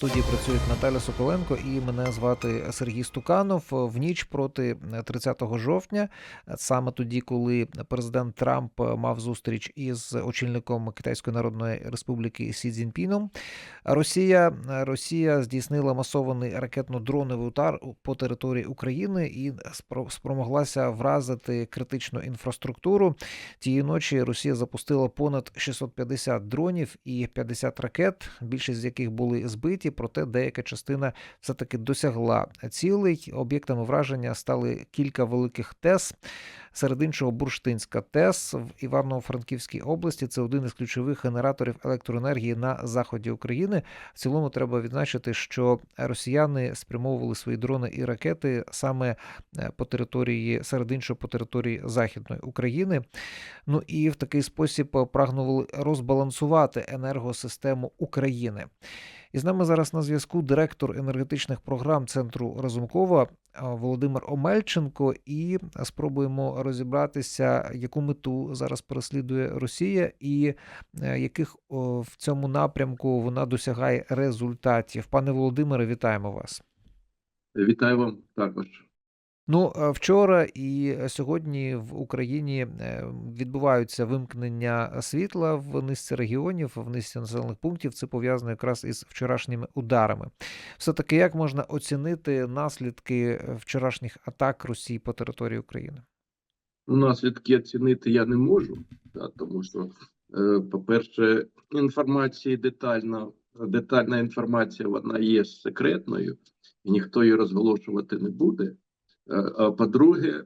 студії працюють Наталя Соколенко і мене звати Сергій Стуканов. В ніч проти 30 жовтня, саме тоді, коли президент Трамп мав зустріч із очільником Китайської Народної Республіки Сі Цзіньпіном, Росія Росія здійснила масований ракетно-дроновий удар по території України і спро- спромоглася вразити критичну інфраструктуру. Тієї ночі Росія запустила понад 650 дронів і 50 ракет, більшість з яких були збиті, проте деяка частина все-таки досягла цілей. Об'єктами враження стали кілька великих ТЕС. Серед іншого, Бурштинська ТЕС в Івано-Франківській області це один із ключових генераторів електроенергії на заході України. В цілому треба відзначити, що росіяни спрямовували свої дрони і ракети саме е, по території, серед іншого, по території Західної України. Ну і в такий спосіб е, прагнули розбалансувати енергосистему України. І з нами зараз на зв'язку директор енергетичних програм центру Разумкова е, Володимир Омельченко. І спробуємо розібратися, яку мету зараз переслідує Росія, і е, яких в цьому напрямку вона досягає результатів. Пане Володимире, вітаємо вас. Вітаю вам також. Ну, е, вчора і сьогодні в Україні е, відбуваються вимкнення світла в низці регіонів, в низці населених пунктів. Це пов'язано якраз із вчорашніми ударами. Все таки, як можна оцінити наслідки вчорашніх атак Росії по території України? Наслідки оцінити я не можу, тому що, е, по-перше, інформація детальна, детальна інформація вона є секретною, і ніхто її розголошувати не буде. Е, А по-друге, е,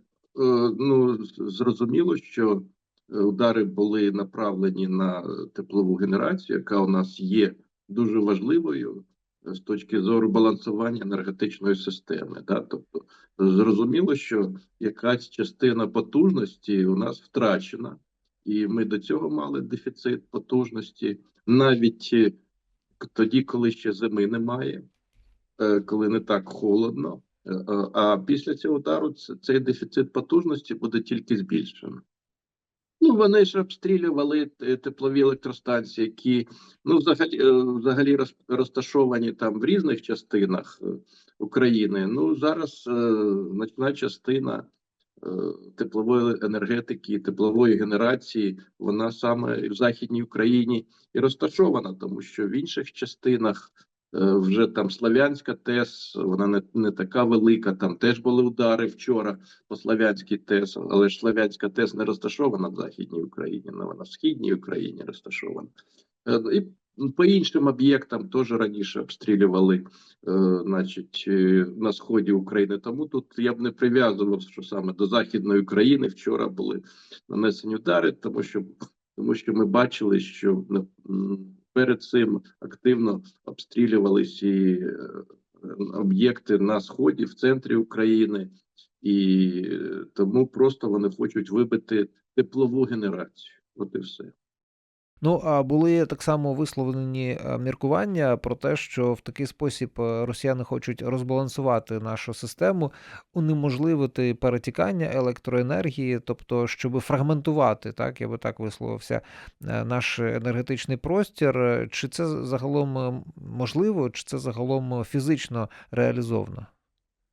ну зрозуміло, що е, удари були направлені на теплову генерацію, яка у нас є дуже важливою з точки зору балансування енергетичної системи. Да? Тобто, зрозуміло, що якась частина потужності у нас втрачена, і ми до цього мали дефіцит потужності навіть тоді, коли ще зими немає, коли не так холодно. Е, А після цього удару цей дефіцит потужності буде тільки збільшено. Ну, вони ж обстрілювали е, теплові електростанції, які ну, взагалі, е, взагалі розташовані там в різних частинах України. Ну, зараз значна частина теплової енергетики, теплової генерації, вона саме в Західній Україні і розташована, тому що в інших частинах вже там Славянська ТЕС, вона не, не така велика. Там теж були удари вчора по Славянській ТЕС, але ж Славянська ТЕС не розташована в Західній Україні, але вона в Східній Україні розташована. Е, І по іншим об'єктам теж раніше обстрілювали, е, значить, е, на сході України. Тому тут я б не прив'язував, що саме до Західної України вчора були нанесені удари, тому що, тому що ми бачили, що м, перед цим активно обстрілювалися і е, об'єкти на сході, в центрі України, і е, тому просто вони хочуть вибити теплову генерацію. От і все. Ну а були так само висловлені е, міркування про те, що в такий спосіб е, росіяни хочуть розбалансувати нашу систему, унеможливити перетікання електроенергії, тобто, щоб фрагментувати, так я би так висловився, е, наш енергетичний простір. Чи це загалом можливо, чи це загалом фізично реалізовано?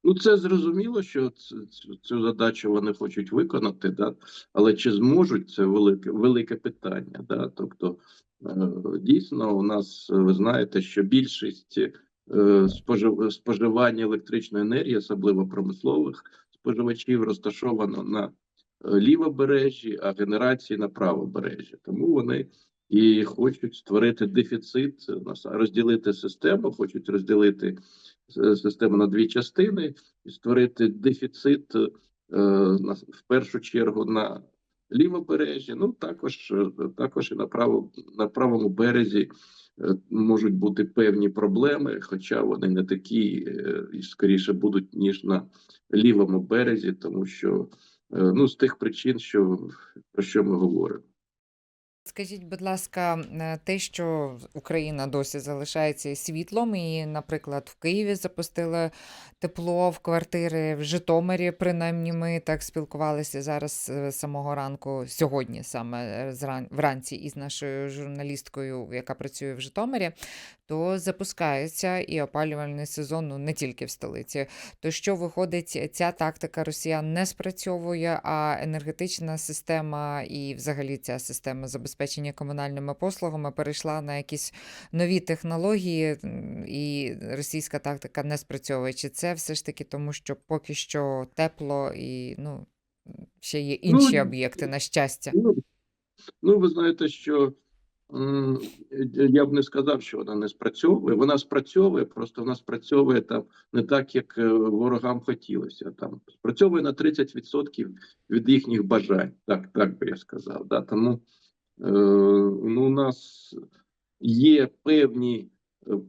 Ну, це зрозуміло, що цю, цю задачу вони хочуть виконати, да? але чи зможуть це велике, велике питання. Да? Тобто, е, дійсно, у нас ви знаєте, що більшість е, спожив, споживання електричної енергії, особливо промислових споживачів, розташовано на е, лівобережжі, а генерації на правобережжі. Тому вони і хочуть створити дефіцит, розділити систему, хочуть розділити систему на дві частини і створити дефіцит е, в першу чергу на лівобережжі. Ну також е, також і на право на правому березі е, можуть бути певні проблеми, хоча вони не такі е, і скоріше будуть ніж на лівому березі, тому що е, ну з тих причин, що про що ми говоримо. Скажіть, будь ласка, е, те, що Україна досі залишається світлом, і, наприклад, в Києві запустили тепло в квартири, в Житомирі, принаймні, ми так спілкувалися зараз е, з самого ранку, сьогодні саме е, вранці із нашою журналісткою, яка працює в Житомирі, то запускається і опалювальний сезон ну, не тільки в столиці. То що виходить, ця тактика росіян не спрацьовує, а енергетична система і взагалі ця система забезпечення комунальними послугами перейшла на якісь нові технології, і російська тактика не спрацьовує. Чи це все ж таки тому, що поки що тепло і ну, ще є інші Ну, об'єкти, на щастя? Ну, ну, ви знаєте, що я б не сказав, що вона не спрацьовує. Вона спрацьовує, просто вона спрацьовує там не так, як е, ворогам хотілося. Там спрацьовує на 30% від їхніх бажань. Так, так би я сказав. Да? Тому ну, у нас є певні,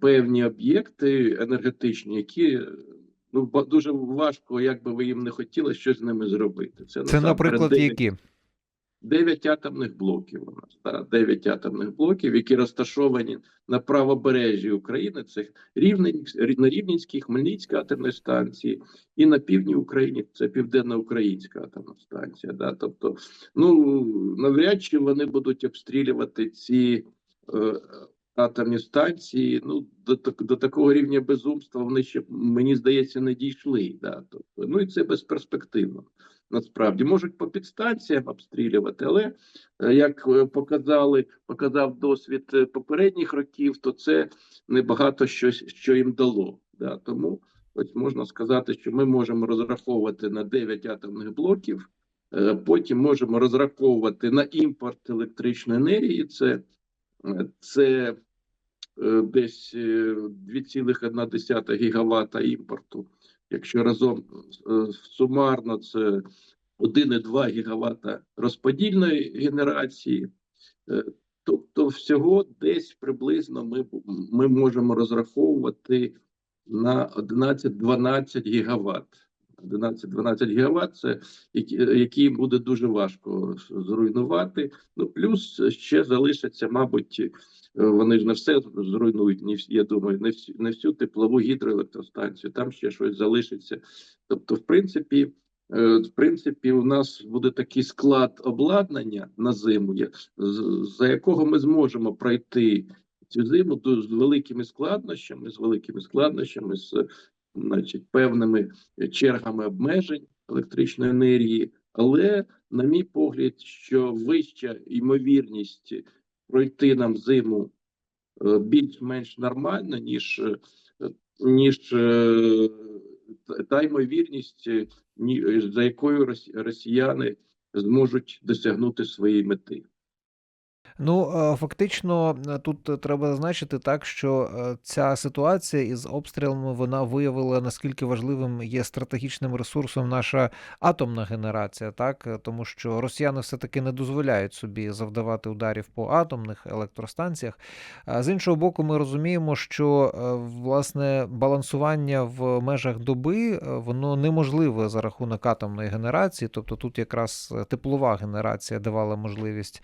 певні об'єкти енергетичні, які ну, дуже важко, як би ви їм не хотіли, щось з ними зробити. Це, Це, наприклад, які? 9 атомних блоків у нас, да, 9 атомних блоків, які розташовані на правобережжі України. Це Рівнень, на Рівненській, Хмельницькій атомній станції, і на півдні України це Південно-Українська атомна станція. Да. Тобто, ну навряд чи вони будуть обстрілювати ці е, атомні станції. Ну до, до такого рівня безумства вони ще мені здається не дійшли. Да. Тобто, ну і це безперспективно насправді можуть по підстанціям обстрілювати, але е, як е, показали, показав досвід е, попередніх років, то це небагато щось, що їм дало. Да? Тому ось можна сказати, що ми можемо розраховувати на 9 атомних блоків. Потім можемо розраховувати на імпорт електричної енергії. Це, це десь е, 2,1 гігавата імпорту. Якщо разом е, сумарно це 1,2 гігаватта розподільної генерації, Е, тобто всього десь приблизно ми, ми можемо розраховувати на 11-12 гігават. 11-12 гігават це які, буде дуже важко зруйнувати. Ну плюс ще залишаться, мабуть, е, вони ж не все зруйнують. Ні, я думаю, не всю, не всю теплову гідроелектростанцію. Там ще щось залишиться. Тобто, в принципі, е, в принципі, у нас буде такий склад обладнання на зиму, за якого ми зможемо пройти цю зиму з великими складнощами, з великими складнощами, з значить, певними чергами обмежень електричної енергії. Але, на мій погляд, що вища ймовірність пройти нам зиму е, більш-менш нормально, ніж, е, ніж е, та- ймовірність, е, за якою рос- росіяни зможуть досягнути своєї мети. Ну, е, фактично, е, тут е, треба зазначити так, що ця ситуація із обстрілами вона виявила наскільки важливим є стратегічним ресурсом наша атомна генерація, так тому що росіяни все-таки не дозволяють собі завдавати ударів по атомних електростанціях. З іншого боку, ми розуміємо, що власне балансування в межах доби воно неможливе за рахунок атомної генерації, тобто тут якраз теплова генерація давала можливість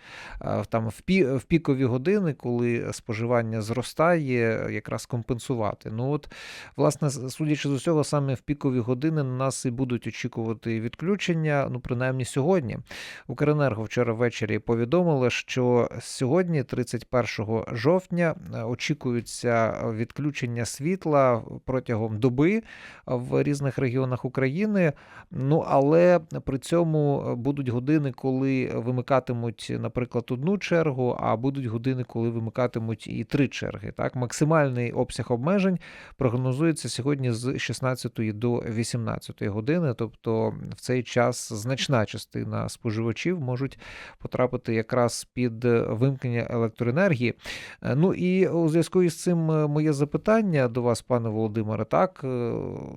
там в, пі, в пікові години, коли споживання зростає, якраз компенсувати. Ну от, власне, судячи з усього, саме в пікові години на нас і будуть очікувати відключення, ну принаймні сьогодні. Укренерго вчора ввечері повідомили, що сьогодні, 31 жовтня, очікуються відключення світла протягом доби в різних регіонах України. Ну але при цьому будуть години, коли вимикатимуть, наприклад, одну чергу, а будуть години, коли вимикатимуть і три черги. Так, максимальний обсяг обмежень прогнозується сьогодні з 16 до 18 години. Тобто в цей час значна частина споживачів можуть потрапити якраз під е, вимкнення електроенергії. Е, Ну і у зв'язку із цим е, моє запитання до вас, пане Володимире. Так, е,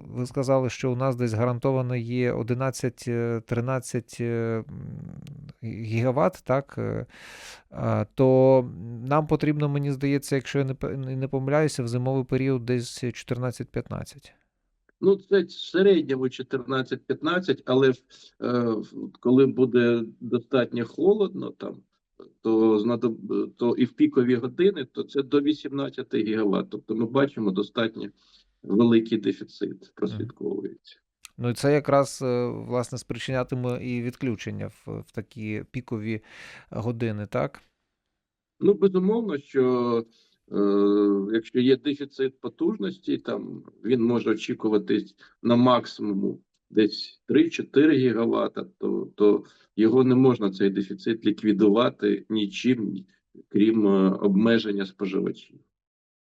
ви сказали, що у нас десь гарантовано є 11-13 гігават, так? То нам потрібно, мені здається, якщо я не не помиляюся, в зимовий період десь 14-15. Ну, це в середньому 14-15, але е, коли буде достатньо холодно, там то знадоб- то і в пікові години, то це до 18 гігават. Тобто ми бачимо достатньо великий дефіцит прослідковується. Ну і це якраз е, власне спричинятиме і відключення в, в такі пікові години, так? Ну, безумовно, що е, якщо є дефіцит потужності, там він може очікуватись на максимуму десь 3-4 гігавата, то, то його не можна цей дефіцит ліквідувати нічим, крім е, обмеження споживачів.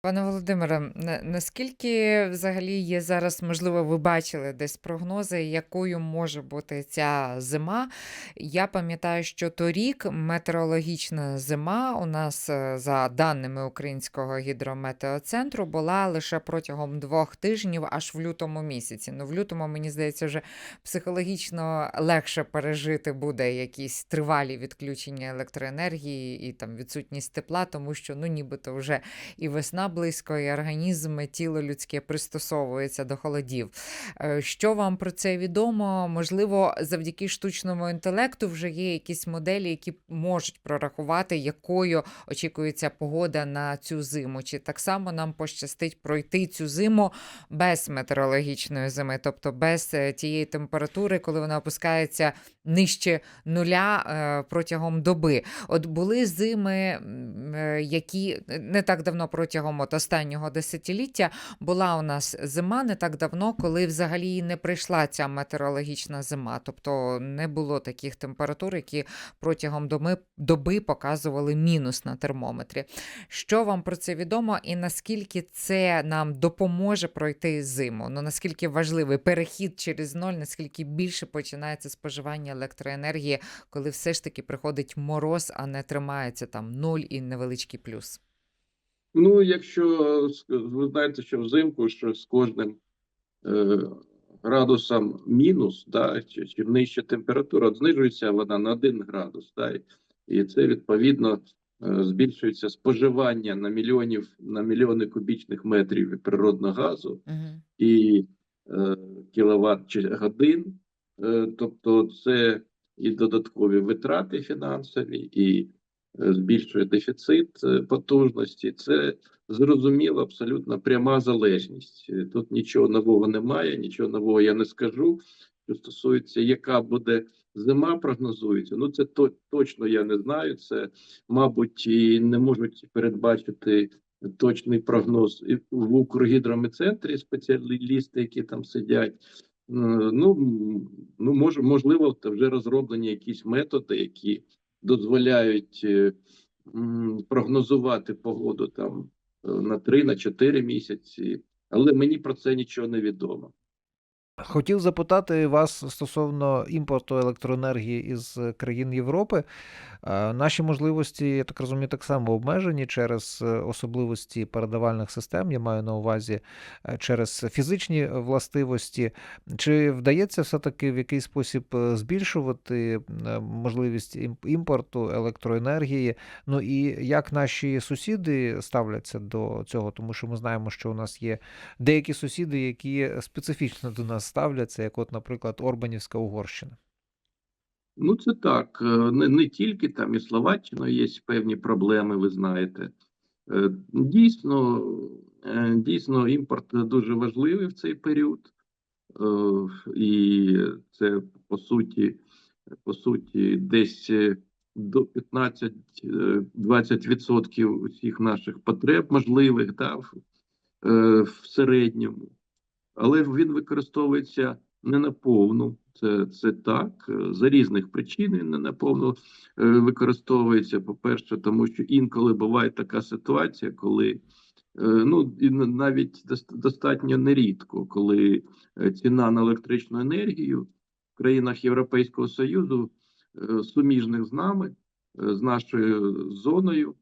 Пане Володимире, наскільки взагалі є зараз, можливо, ви бачили десь прогнози, якою може бути ця зима? Я пам'ятаю, що торік метеорологічна зима у нас, е, за даними Українського гідрометеоцентру, була лише протягом двох тижнів, аж в лютому місяці. Ну, в лютому, мені здається, вже психологічно легше пережити буде якісь тривалі відключення електроенергії і там відсутність тепла, тому що ну нібито вже і весна близько, і організм, тіло людське пристосовується до холодів. Е, Що вам про це відомо? Можливо, завдяки штучному інтелекту вже є якісь моделі, які можуть прорахувати, якою очікується погода на цю зиму. Чи так само нам пощастить пройти цю зиму без метеорологічної зими, тобто без е, тієї температури, коли вона опускається нижче нуля е, протягом доби. От були зими, які не так давно протягом от останнього десятиліття була у нас зима не так давно, коли взагалі не прийшла ця метеорологічна зима. Тобто не було таких температур, які протягом доби, доби показували мінус на термометрі. Що вам про це відомо, і наскільки це нам допоможе пройти зиму? Ну наскільки важливий перехід через ноль, наскільки більше починається споживання електроенергії, коли все ж таки приходить мороз, а не тримається там нуль і невеличкий плюс? Ну, якщо ск- ви знаєте, що взимку, що з кожним е, градусом мінус, да, чи, чи нижча температура, знижується вона на 1 градус, да, і- це відповідно е, збільшується споживання на мільйонів на мільйони кубічних метрів природного газу Угу. і е, кіловат чи годин. Е, тобто, це і додаткові витрати фінансові, і е, збільшує дефіцит е, потужності. Це зрозуміло, абсолютно пряма залежність. Е, Тут нічого нового немає, нічого нового я не скажу. Що стосується, яка буде зима, прогнозується. Ну це то, точно я не знаю. Це, мабуть, і не можуть передбачити точний прогноз в Укргідрометцентрі спеціалісти, які там сидять. Е, Ну, ну може, можливо, вже розроблені якісь методи, які дозволяють е, прогнозувати погоду там е, на 3 на 4 місяці, але мені про це нічого не відомо. Хотів запитати вас стосовно імпорту електроенергії із країн Європи. Е, Наші можливості, я так розумію, так само обмежені через е, особливості передавальних систем. Я маю на увазі е, через фізичні властивості. Чи вдається все-таки в якийсь спосіб е, збільшувати е, можливість імпорту електроенергії? Ну і як наші сусіди ставляться до цього? Тому що ми знаємо, що у нас є деякі сусіди, які специфічно до нас ставляться, як, от, наприклад, Орбанівська Угорщина. Ну, це так. Е, Не, не тільки там і Словаччина є певні проблеми, ви знаєте. Е, Дійсно, е, дійсно, імпорт дуже важливий в цей період. І це по суті, по суті, десь до 15-20% усіх наших потреб можливих да, в середньому. Але він використовується не на повну. Це, це так. е, За різних причин він не на повну е, використовується. По-перше, тому що інколи буває така ситуація, коли е, ну і навіть достатньо нерідко, коли ціна на електричну енергію в країнах Європейського Союзу суміжних з нами, з нашою зоною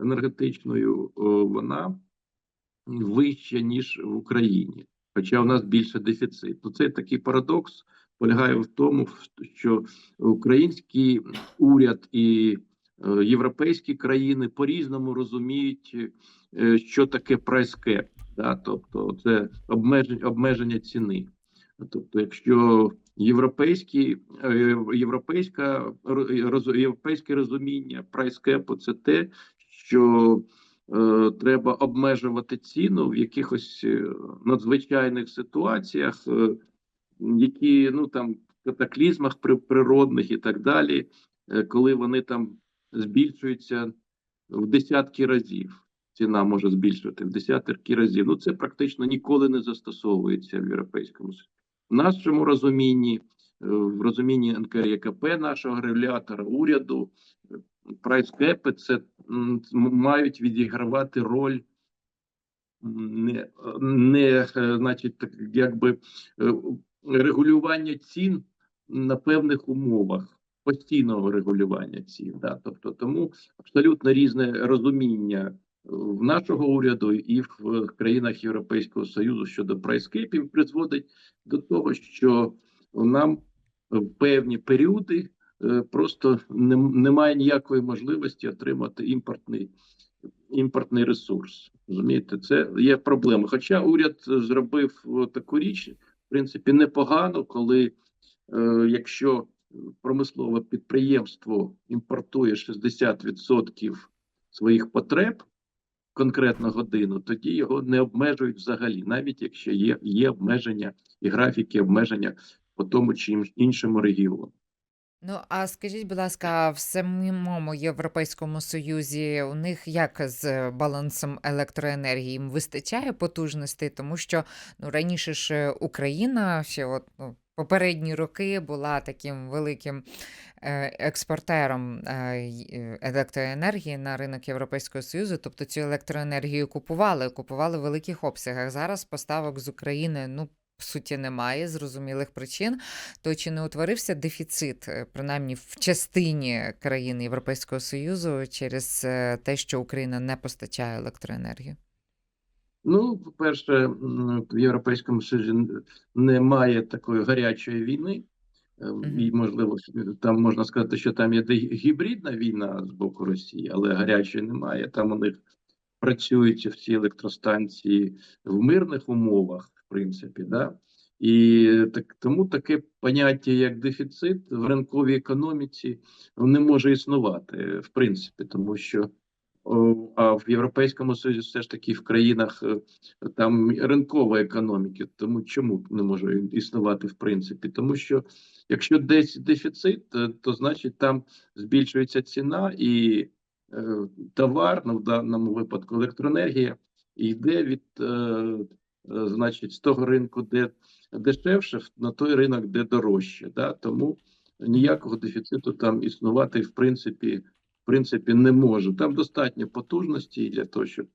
енергетичною, вона вища ніж в Україні хоча у нас більше дефіцит. То це такий парадокс полягає в тому, що український уряд і е, європейські країни по-різному розуміють, е, що таке прайскеп, да, тобто це обмеження, обмеження ціни. Тобто, якщо європейські, е, європейська європейське розуміння прайскепу це те, що треба обмежувати ціну в якихось е, надзвичайних ситуаціях, е, які ну там катаклізмах при- природних і так далі, е, коли вони там збільшуються в десятки разів. Ціна може збільшувати в десятки разів. Ну це практично ніколи не застосовується в європейському Союзі. В нашому розумінні, е, в розумінні НКРЄКП, нашого регулятора, уряду, е, прайскепи це мають відігравати роль не, не е, значить, так, якби е, регулювання цін на певних умовах, постійного регулювання цін. Да? Тобто, тому абсолютно різне розуміння е, в нашого уряду і в країнах Європейського Союзу щодо прайскепів призводить до того, що нам в певні періоди просто немає ніякої можливості отримати імпортний імпортний ресурс. Розумієте, це є проблема. Хоча уряд зробив таку річ, в принципі, непогано, коли е, якщо промислове підприємство імпортує 60% своїх потреб конкретно годину, тоді його не обмежують взагалі, навіть якщо є, є обмеження і графіки обмеження по тому чи іншому регіону. Ну, а скажіть, будь ласка, в самому Європейському Союзі у них як з балансом електроенергії? Їм вистачає потужностей, тому що ну, раніше ж Україна ще от, ну, попередні роки була таким великим е, експортером е, електроенергії на ринок Європейського Союзу, тобто цю електроенергію купували, купували в великих обсягах. Зараз поставок з України, ну, по суті, немає зрозумілих причин то чи не утворився дефіцит, е, принаймні в частині країн Європейського Союзу через е, те, що Україна не постачає електроенергію? Ну, по-перше, в Європейському Союзі немає такої гарячої війни. Е. І, можливо, там можна сказати, що там є гібридна війна з боку Росії, але гарячої немає. Там у них працюють всі електростанції в мирних умовах, принципі, да? І так, тому таке поняття, як дефіцит в ринковій економіці, не може існувати, в принципі, тому що а в Європейському Союзі все ж таки в країнах е, там ринкова економіки. Тому чому не може існувати в принципі? Тому що якщо десь дефіцит, е, то значить там збільшується ціна і е, товар, ну в даному випадку електроенергія, йде від значить з того ринку, де дешевше, на той ринок, де дорожче. Да? Тому ніякого дефіциту там існувати в принципі в принципі не може. Там достатньо потужності для того, щоб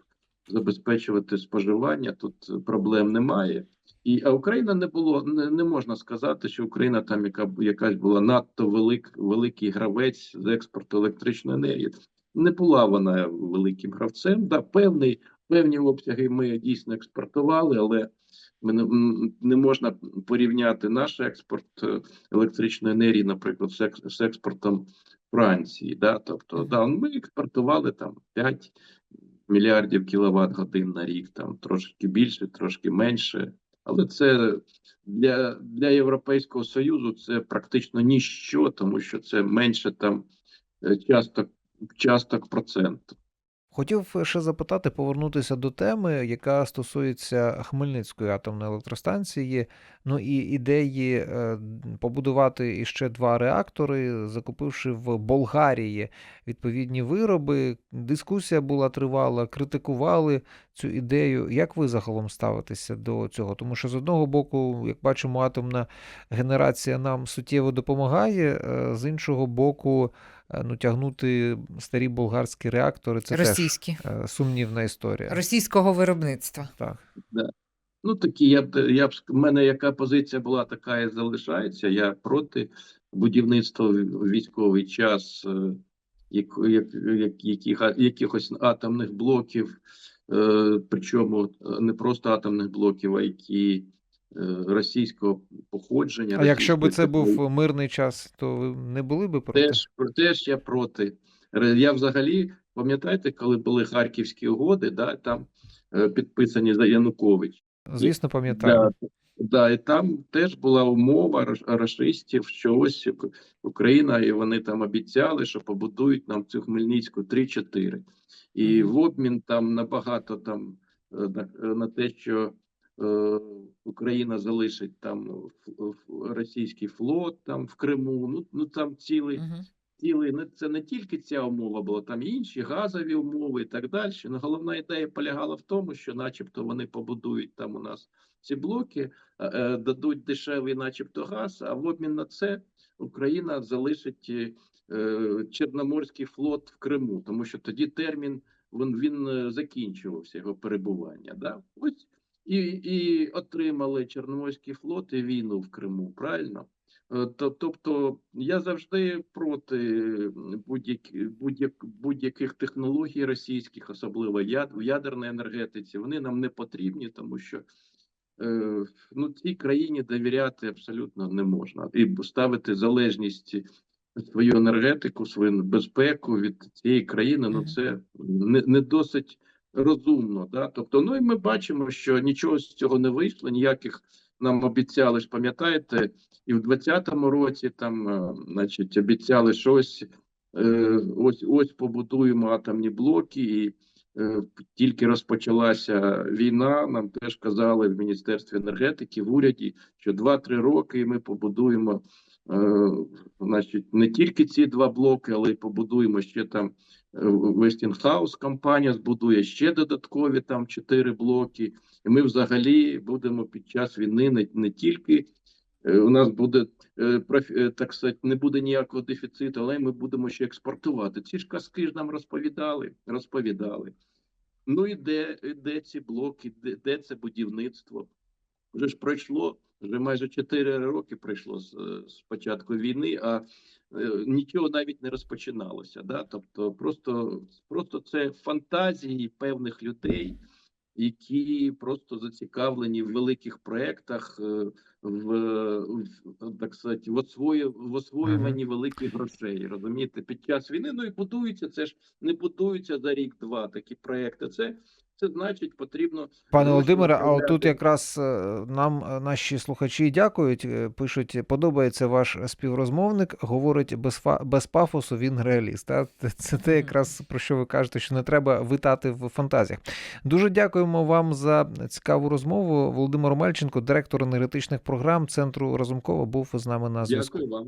забезпечувати споживання. Тут проблем немає. І а Україна не було не, не можна сказати, що Україна там яка якась була надто велик, великий гравець з експорту електричної енергії. Не була вона великим гравцем. Да, певний певні обсяги ми дійсно експортували, але ми не, можна порівняти наш експорт е, електричної енергії, наприклад, з, експортом Франції. Да? Тобто, да, ми експортували там 5 мільярдів кіловат годин на рік, там трошки більше, трошки менше. Але це для, для Європейського Союзу це практично ніщо, тому що це менше там е, часток, часток проценту. Хотів ще запитати, повернутися до теми, яка стосується Хмельницької атомної електростанції. Ну і ідеї е, побудувати іще два реактори, закупивши в Болгарії відповідні вироби. Дискусія була тривала, критикували цю ідею. Як ви загалом ставитеся до цього? Тому що з одного боку, як бачимо, атомна генерація нам суттєво допомагає, е, з іншого боку, ну, тягнути старі болгарські реактори це Російські, теж е, сумнівна історія. російського виробництва. Так. Ну такі я б я б в мене яка позиція була, така і залишається. Я проти будівництва в військовий час е, як, як, як, яких, якихось атомних блоків, е, причому е, не просто атомних блоків, а які е, російського походження. А якщо би це був мирний час, то ви не були би проти? Теж, теж я проти. Я взагалі, пам'ятаєте, коли були харківські угоди, да, там е, підписані за Янукович. Звісно, пам'ятаю. Да, Да, і там теж була умова рашистів, що ось Україна, і вони там обіцяли, що побудують нам цю Хмельницьку 3-4. І в обмін там набагато там е, на, те, що е, Україна залишить там ф- російський флот там в Криму. Ну, ну там цілий цілий не це не тільки ця умова була, там інші газові умови і так далі. Ну, головна ідея полягала в тому, що, начебто, вони побудують там у нас ці блоки, е, е, дадуть дешевий, начебто, газ. А в обмін на це Україна залишить е, е, Чорноморський флот в Криму, тому що тоді термін він, він е, закінчувався його перебування. Да? Ось і, і отримали Чорноморський флот і війну в Криму. Правильно? Е, Тобто я завжди проти будь-яких будь-як, будь-яких технологій російських, особливо яд, в ядерній енергетиці. Вони нам не потрібні, тому що е, ну, цій країні довіряти абсолютно не можна. І ставити залежність свою енергетику, свою безпеку від цієї країни, ну це не, не досить розумно. Да? Тобто, ну і ми бачимо, що нічого з цього не вийшло, ніяких нам обіцяли ж, пам'ятаєте, і в 2020 році там, е, значить, обіцяли щось. е, Ось ось побудуємо атомні блоки, і е, тільки розпочалася війна. Нам теж казали в Міністерстві енергетики в уряді, що 2-3 роки і ми побудуємо, е, значить, не тільки ці два блоки, але й побудуємо ще там. Westinghouse компанія збудує ще додаткові там чотири блоки, і ми взагалі будемо під час війни не, не тільки е, у нас буде е, е, так сказати, не буде ніякого дефіциту, але ми будемо ще експортувати. Ці ж казки ж нам розповідали, розповідали. Ну і де, де ці блоки, де, де це будівництво? Вже ж пройшло, вже майже 4 роки пройшло з, з початку війни, а е, нічого навіть не розпочиналося. Да? Тобто, просто, просто це фантазії певних людей, які просто зацікавлені в великих проєктах, е, в, в так сказати, в, освої, в освоюванні великих грошей. Розумієте, під час війни ну і будуються. Це ж не будуються за рік-два такі проекти. Це, це значить, потрібно Пане Володимире, а отут якраз е, нам е, наші слухачі дякують. е, Пишуть, подобається ваш співрозмовник, говорить без, фа- без пафосу, він реаліст. Це- Це те, якраз про що ви кажете, що не треба витати в фантазіях. Дуже дякуємо вам за цікаву розмову. Володимир Мельченко, директор енергетичних програм Центру Разумкова, був з нами на зв'язку. Дякую вам.